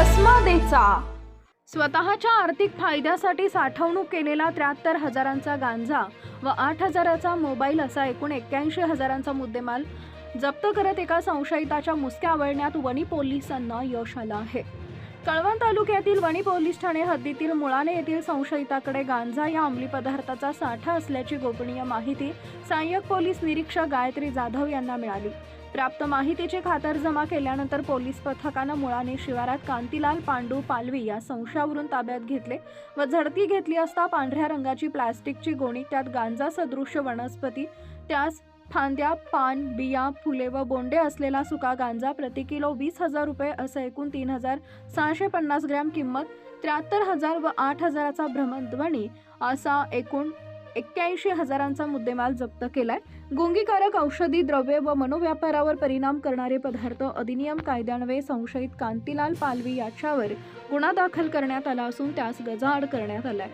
करायचा स्वतःच्या आर्थिक फायद्यासाठी साठवणूक केलेला त्र्याहत्तर हजारांचा गांजा व आठ हजाराचा मोबाईल असा एकूण एक्क्याऐंशी हजारांचा मुद्देमाल जप्त करत एका संशयिताच्या मुसक्या आवळण्यात वणी पोलिसांना यश आलं आहे. कळवण तालुक्यातील वणी पोलीस ठाणे हद्दीतील मुळाणे येथील संशयिताकडे गांजा या अंमली पदार्थाचा साठा असल्याची गोपनीय माहिती सहाय्यक पोलीस निरीक्षक गायत्री जाधव यांना मिळाली. प्राप्त माहितीची खातरजमा केल्यानंतर पोलीस पथकानं मुळाने शिवारात कांतीलाल पांडू पालवी या संशयावरून ताब्यात घेतले व झडती घेतली असता पांढऱ्या रंगाची प्लास्टिकची गोणी त्यात गांजा सदृश्य वनस्पती त्यास फांद्या पान बिया फुले व बोंडे असलेला सुका गांजा प्रति किलो वीस हजार रुपये असं एकूण तीन हजार सहाशे पन्नास ग्रॅम किंमत त्र्याहत्तर हजार व आठ हजाराचा भ्रमणध्वनी असा एकूण एक्क्याऐंशी हजारांचा मुद्देमाल जप्त केलाय. गुंगीकारक औषधी द्रव्ये व मनोव्यापारावर परिणाम करणारे पदार्थ अधिनियम कायद्यान्वये संशयित कांतीलाल पालवी याच्यावर गुन्हा दाखल करण्यात आला असून त्यास गजाआड करण्यात आलाय.